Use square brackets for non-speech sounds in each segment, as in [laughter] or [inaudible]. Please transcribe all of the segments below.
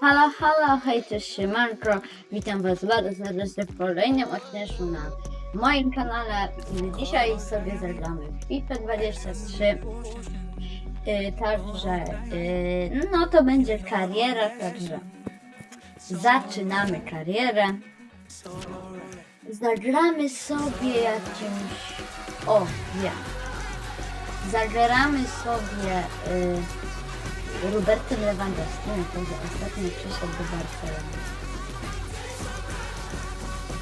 Halo, halo, hej, cześć, siemanko. Witam was bardzo serdecznie w kolejnym odcinku na moim kanale. Dzisiaj sobie zagramy FIFA 23. Yy, także, yy, no to będzie kariera, także zaczynamy karierę. Zagramy sobie jakimś... O, wiem. Zagramy sobie... Yy, Robertem Lewandowskim, że ostatnio przyszedł do Barcelony.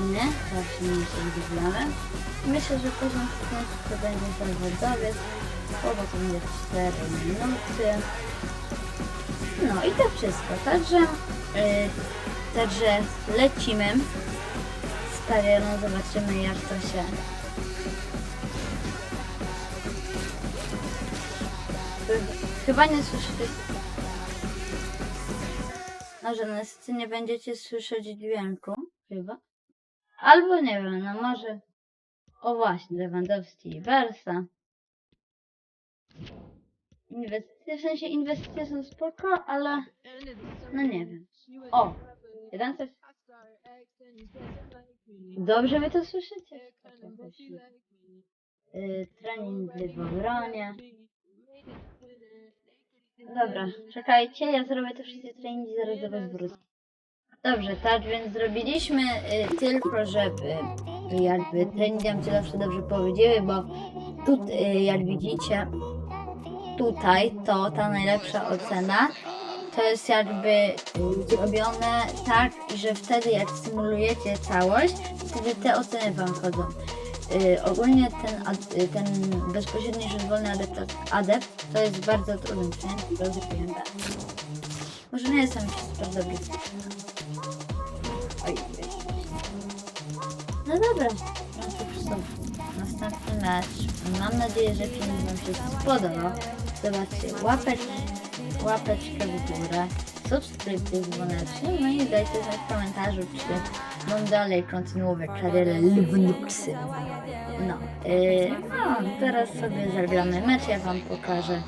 Nie? Właśnie mi się wyglądamy. Myślę, że poziom fitnessu to będzie zawodowiec. Słowo to będzie 4 minuty. No i to wszystko. Także, yy, także lecimy z karierą. Zobaczymy jak to się Chyba nie słyszycie. Może na scenie będziecie słyszeć dźwięku. Chyba. Albo nie wiem, no może. O właśnie, Lewandowski i Versa. Inwestycje, w sensie inwestycje są spoko, ale no nie wiem. O! Jeden coś. Dobrze wy to słyszycie? Yy, trening w obronie. Dobra, czekajcie, ja zrobię te wszystkie treningi, zaraz do was wrócę. Dobrze, tak więc zrobiliśmy y, tylko, żeby y, jakby treningi nam się zawsze dobrze powiedzieli, bo tu, y, jak widzicie, tutaj to ta najlepsza ocena to jest jakby y, zrobione tak, że wtedy jak symulujecie całość, wtedy te oceny wam chodzą. Y, ogólnie ten, ad, y, ten bezpośredni rzut wolny adept, adept to jest bardzo trudny sprzęt, rozumiem tak. Może nie jestem jeszcze super dobry. Oj. No dobra, no to. Następny mecz. Mam nadzieję, że film Wam się spodobał. Zobaczcie, łapeczkę, łapeczkę w górę, subskrypcję z dzwoneczkiem, no i dajcie znać w komentarzu, czy mam dalej kontynuować karierę Lewandowskim. No, yy, no, teraz sobie zagramy mecz, ja Wam pokażę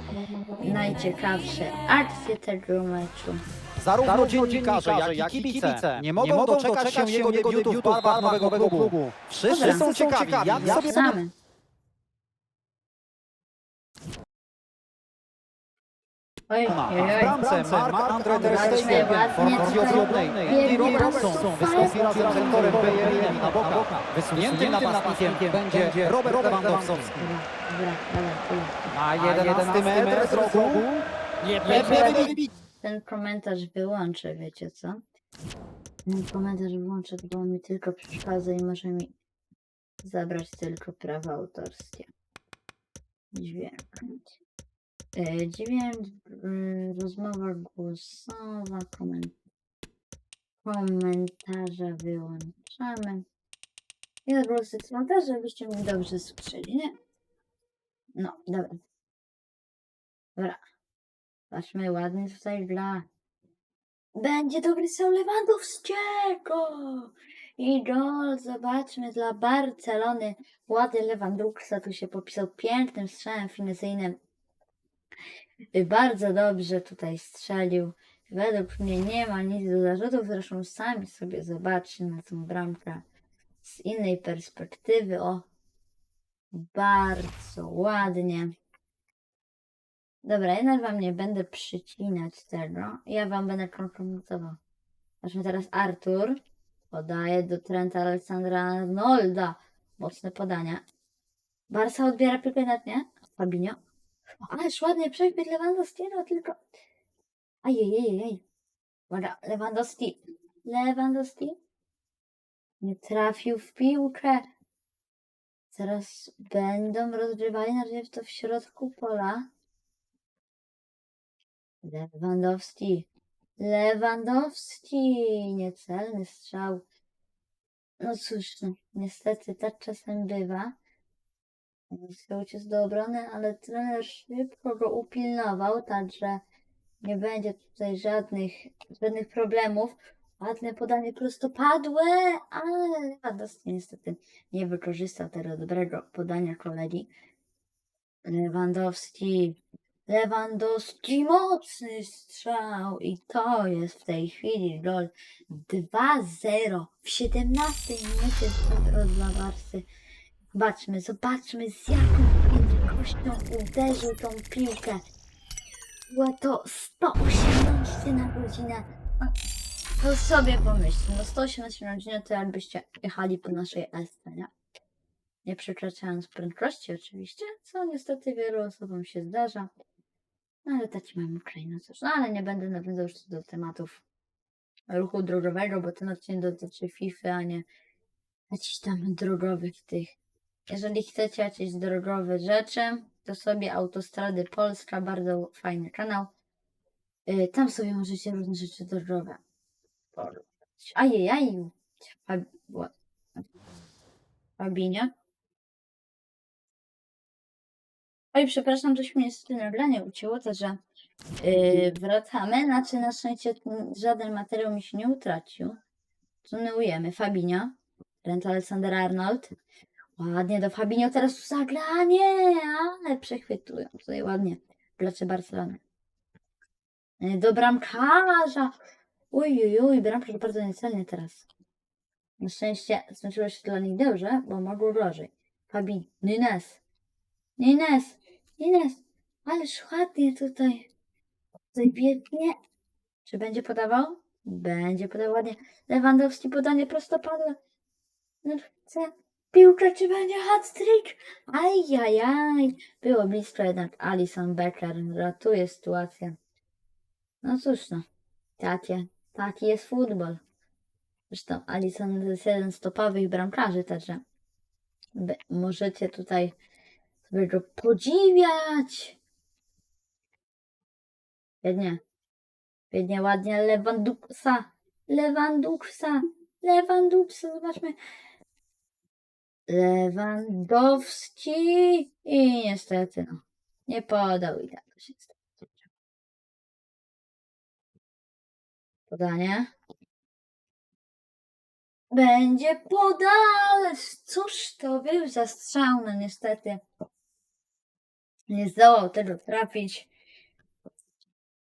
najciekawsze akcje tego meczu. Zarówno dziennikarze, jak i kibice nie mogą doczekać się jego debiutu w barwach nowego klubu. Wszyscy są ciekawi, jak sobie Zaczynamy. Oj, oj. bramce Mark-André ter Stegen, formacji tutaj. obrotnej Biegnie i Robert prosto. Robson wystąpi razem z Hectorem Belleriniem na boka. Wysuniętym napastnikiem będzie Robert Lewandowski. Na 11 metr z rogu wybicie. Ten komentarz wyłączę, wiecie co? Ten komentarz wyłączę, bo on mi tylko przeszkadza i może mi zabrać tylko prawa autorskie. Dźwięk. E, Dźwięk, mm, rozmowa głosowa, koment komentarze wyłączamy. I na głosy komentarze, żebyście mnie dobrze słyszeli, nie? No, dobra. Dobra. Patrzmy, ładnie tutaj gra. Będzie dobry strzał Lewandowskiego! I gol, zobaczmy, dla Barcelony. Ładny Lewandowska tu się popisał pięknym strzałem finezyjnym. I Bardzo dobrze tutaj strzelił. Według mnie nie ma nic do zarzutów, zresztą sami sobie zobaczcie na tą bramkę z innej perspektywy. O, bardzo ładnie. Dobra, jednak wam nie będę przycinać tego. Ja wam będę kompromitował. Zobaczmy teraz Artur. Podaje do Trenta Aleksandra Arnolda. Mocne podania. Barca odbiera piłkę na dnie. Fabinho. Ależ ładnie przebieg Lewandowskiego, tylko... Ajajajaj. Uwaga, Lewandowski. Lewandowski. Nie trafił w piłkę. Zaraz będą rozgrywali na razie to w środku pola. Lewandowski. Lewandowski. Niecelny strzał. No cóż, no, niestety tak czasem bywa. Chciał uciec do obrony, ale trener szybko go upilnował, także nie będzie tutaj żadnych, żadnych problemów. Ładne podanie prostopadłe, ale Lewandowski niestety nie wykorzystał tego dobrego podania kolegi. Lewandowski Lewandowski mocny strzał i to jest w tej chwili gol 2-0 w 17 minucie z dla Barsy. Zobaczmy, zobaczmy z jaką prędkością uderzył tą piłkę. Było to 118 na godzinę. To sobie pomyślcie, no 118 na godzinę to jakbyście jechali po naszej SC, nie? Nie przekraczając prędkości oczywiście, co niestety wielu osobom się zdarza. No ale taki mamy kraj, no cóż, no ale nie będę nawiązał już do tematów ruchu drogowego, bo ten odcinek dotyczy FIFA, a nie jakichś tam drogowych tych. Jeżeli chcecie jakieś drogowe rzeczy, to sobie Autostrady Polska, bardzo fajny kanał. Yy, tam sobie możecie różne rzeczy drogowe. porobić. Ajejaj, Fab... Fabinie. Oj, przepraszam, coś mnie z tym nagranie ucięło, to że yy, wracamy. Znaczy, na szczęście żaden materiał mi się nie utracił. Tunujemy Fabinio, Trent Alexander Arnold. Ładnie do Fabinio teraz zagranie, ale przechwytują tutaj ładnie gracze Barcelony. Yy, Do bramkarza. Uj, uj, uj, bramkarz bardzo niecelnie teraz. Na szczęście skończyło się dla nich dobrze, bo mogło gorzej. Fabi, Nines. Nines, Nines, ależ ładnie tutaj. Tutaj biegnie. Czy będzie podawał? Będzie podawał ładnie. Lewandowski podanie prostopadłe. No, chce piłkę, czy będzie hat-trick? Ajajaj. Było blisko jednak Alison Becker ratuje sytuację. No cóż no, takie, taki jest futbol. Zresztą Alison jest jeden z topowych bramkarzy, także możecie tutaj sobie go podziwiać. Biednie. Biednie, ładnie. Lewanduksa. Lewanduksa. Lewanduksa. Zobaczmy. Lewandowski. I niestety, no. Nie podał i tak to się stało. Podanie. Będzie podał. Cóż to był za strzał, no niestety. Nie zdołał tego trafić.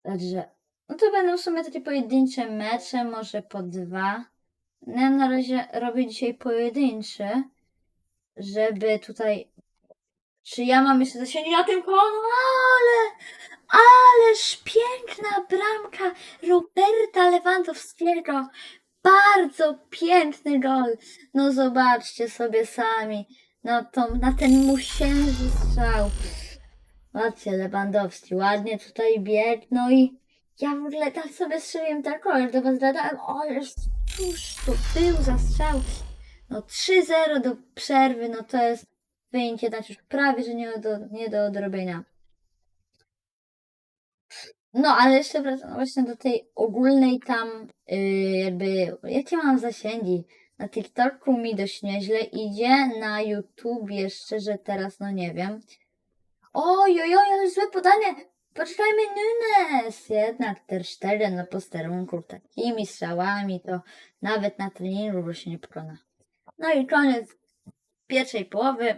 Także, no to będą w sumie takie pojedyncze mecze, może po dwa. No Ja na razie robię dzisiaj pojedyncze, żeby tutaj... Czy ja mam jeszcze zasięgi na tym kolu? Ale, ależ piękna bramka Roberta Lewandowskiego. Bardzo piękny gol. No zobaczcie sobie sami na, tą, na ten musiężny strzał. Patrzcie, Lewandowski ładnie tutaj biegł, no i ja w ogóle tak sobie strzeliłem tak kolor, do was zadałem, ależ cóż to był za strzał. No 3-0 do przerwy, no to jest wynik jednak już prawie, że nie do, nie do odrobienia. No, ale jeszcze wracam właśnie do tej ogólnej tam, yy, jakby, jakie mam zasięgi? Na TikToku mi dość nieźle idzie, na YouTubie szczerze teraz, no nie wiem. Oj, oj, oj, ale złe podanie! Poczekajmy, Nunes! Jednak Ter Stegen na posterunku takimi strzałami to nawet na treningu go się nie pokona. No i koniec pierwszej połowy.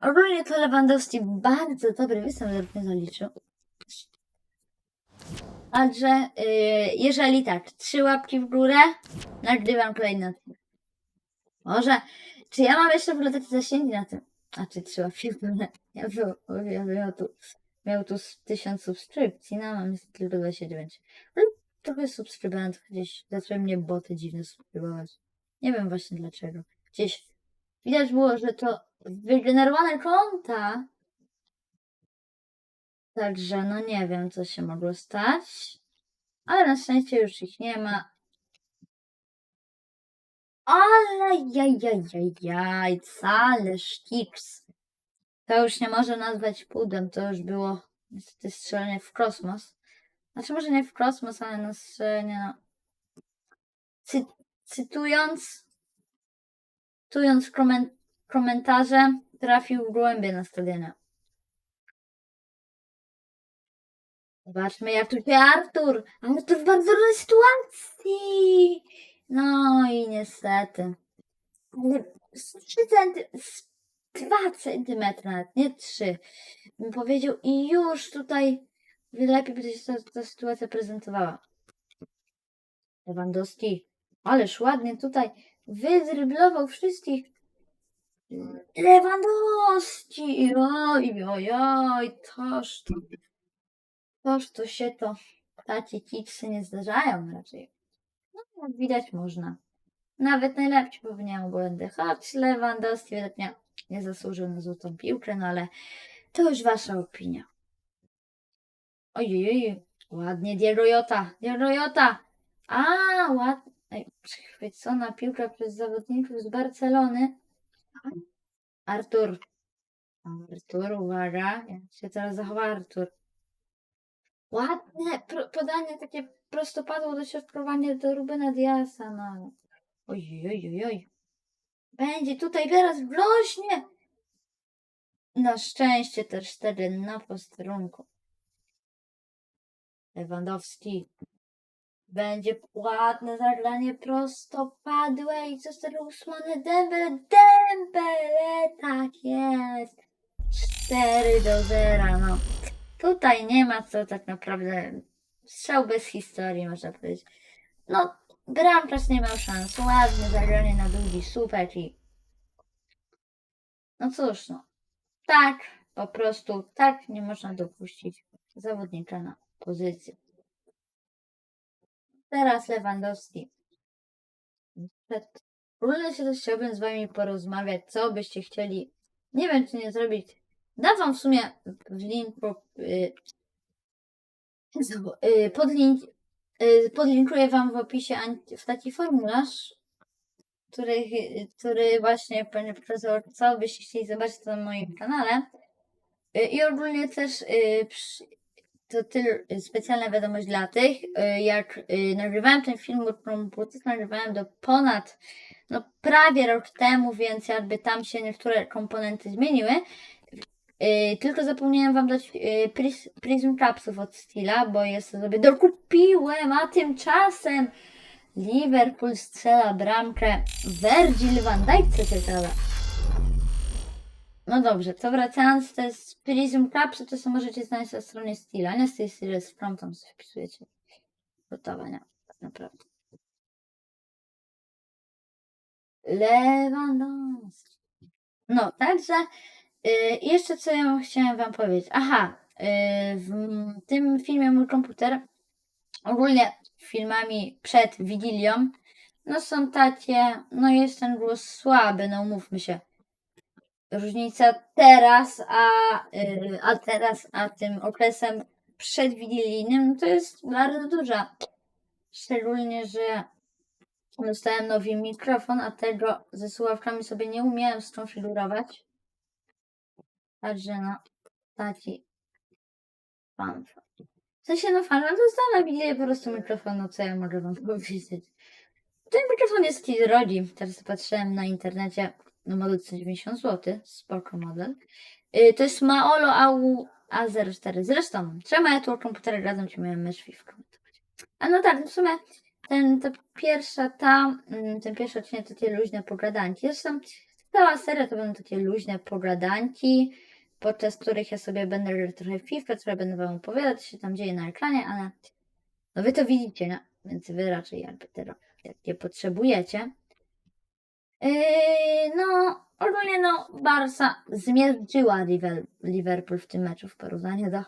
Ogólnie to Lewandowski bardzo dobry występ nie zaliczył. Także yy, jeżeli tak, trzy łapki w górę, nagrywam kolejny odcinek. Może, czy ja mam jeszcze w ogóle takie zasięgi na tym? A czy trzy łapki w górę? [laughs] Ja, był, ja bym miał tu, miał tu z tysiąc subskrypcji, no mam jest tylko 29. Ale trochę subskrybentów gdzieś zaczęły mnie boty dziwne subskrybować. Nie wiem właśnie dlaczego. Gdzieś widać było, że to wygenerowane konta. Także no nie wiem, co się mogło stać. Ale na szczęście już ich nie ma. Ale jajajajaj, ale szkiks. To już nie może nazwać pudem, to już było niestety strzelenie w kosmos. Znaczy może nie w kosmos, ale no strzelenie no. Cy cytując, cytując komen komentarze, trafił w głębie na stadionie. Zobaczmy jak tu się Artur. Artur w bardzo trudnej sytuacji. No i niestety. Ale z 3 centy, z 2 cm, nawet nie 3. Bym powiedział i już tutaj lepiej by się ta, ta sytuacja prezentowała. Lewandowski, ależ ładnie tutaj wydryblował wszystkich. Lewandowski! Oj, oj, oj, toż to, toż to się to, takie kiksy nie zdarzają raczej. No, jak widać można. Nawet najlepsi popełniają błędy, choć Lewandowski według mnie nie zasłużył na złotą piłkę, no ale to już wasza opinia. Ojej, ładnie Diego Jota, Diego Jota! A, ładnie. Ej, Przechwycona piłka przez zawodników z Barcelony. Artur. Artur, uwaga. Jak się teraz zachowa Artur? Ładne pro, podanie, takie prostopadło dośrodkowanie do Rubena Diasa. No. Ojej, ojej, oj. Będzie tutaj teraz wlośnie. Na szczęście też wtedy na posterunku. Lewandowski. Będzie ładne zagranie prostopadłe i co z tego Usmane Dembele? Dembele, tak jest. 4 do 0, no. Tutaj nie ma co tak naprawdę. Strzał bez historii, można powiedzieć. No, bramkarz nie miał szans. Ładne zagranie na długi super i... No cóż, no. Tak, po prostu tak nie można dopuścić zawodnika na pozycję. Teraz Lewandowski. Przed- Ogólnie się też chciałbym z wami porozmawiać, co byście chcieli. Nie wiem, czy nie zrobić. Dam wam w sumie w linku. Y, znowu, y, pod link, podlinkuję wam w opisie w taki formularz, który, który właśnie będzie pokazywał, co byście chcieli zobaczyć na moim kanale. Y, I ogólnie też y, przy, to tyle y, specjalna wiadomość dla tych. y, Jak y, nagrywałem ten film, komputer nagrywałem do ponad, no prawie rok temu, więc jakby tam się niektóre komponenty zmieniły. Tylko zapomniałem wam dać pris, Prism Capsów od Stila, bo jest sobie dokupiłem, a tymczasem Liverpool strzela bramkę Virgil van Dijk, co ciekawe. No dobrze, to wracając, to jest Prism Capsy, to sobie możecie znaleźć na stronie Stila, nie z tej Stila jest from, tam sobie wpisujecie. Gotowe, nie? Tak naprawdę. Lewandowski. No, także y, jeszcze co ja chciałem wam powiedzieć. Aha, y, w tym filmie mój komputer, ogólnie filmami przed Wigilią, no są takie, no jest ten głos słaby, no umówmy się. Różnica teraz, a, y, a teraz, a tym okresem przedwigilijnym, no to jest bardzo duża. Szczególnie, że dostałem nowy mikrofon, a tego ze słuchawkami sobie nie umiałem skonfigurować. Także no, taki fan. W sensie no fan, ale dostałem na wigilię po prostu mikrofon, no co ja mogę wam powiedzieć. Ten mikrofon jest taki drogi. Teraz patrzyłem na internecie, no model 190 zł, spoko model. Y, to jest Maolo AU A04. Zresztą, trzeba ja tu komputery razem ci miałem mysz w komentować. A no tak, w sumie ten, ta pierwsza, ta, mm, ten pierwszy odcinek to takie luźne pogadanki. Zresztą cała seria to będą takie luźne pogadanki, podczas których ja sobie będę trochę FIFA, trochę będę wam opowiadać, co się tam dzieje na ekranie, ale no wy to widzicie, nie? Więc wy raczej jakby tego jak nie potrzebujecie. Yy, no, ogólnie no, Barca zmierzyła Liver- Liverpool w tym meczu w porównaniu do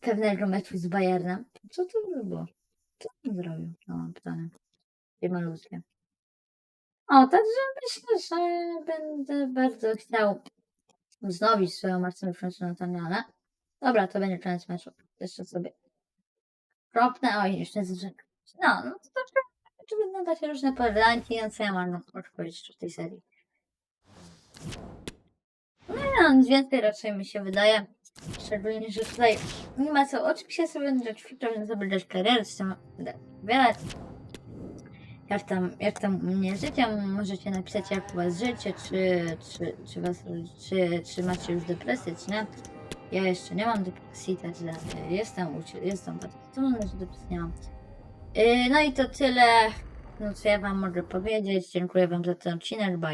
pewnego meczu z Bayernem. Co to by było? Co on zrobił? No, mam pytanie. Nie malutkie. O, także myślę, że będę bardzo chciał wznowić swoją marcę w na kanale. Dobra, to będzie koniec meczu. Jeszcze sobie kropnę. Oj, jeszcze zrzekam. No, no to troszkę czy będą takie różne poranki, no co ja mam odpowiedzieć w tej serii. No nic więcej raczej mi się wydaje. Szczególnie, że tutaj nie ma co. Oczywiście sobie będę FIFA, będę sobie grać karierę, tam będę wiele. Jak tam, jak tam mnie życie, możecie napisać jak u was życie, czy, czy, czy, was, czy, czy macie już depresję, czy nie. Ja jeszcze nie mam depresji, także jestem, jestem bardzo dumny, że depresji nie mam. Yy, No i to tyle, no co ja wam mogę powiedzieć. Dziękuję wam za ten odcinek, bye.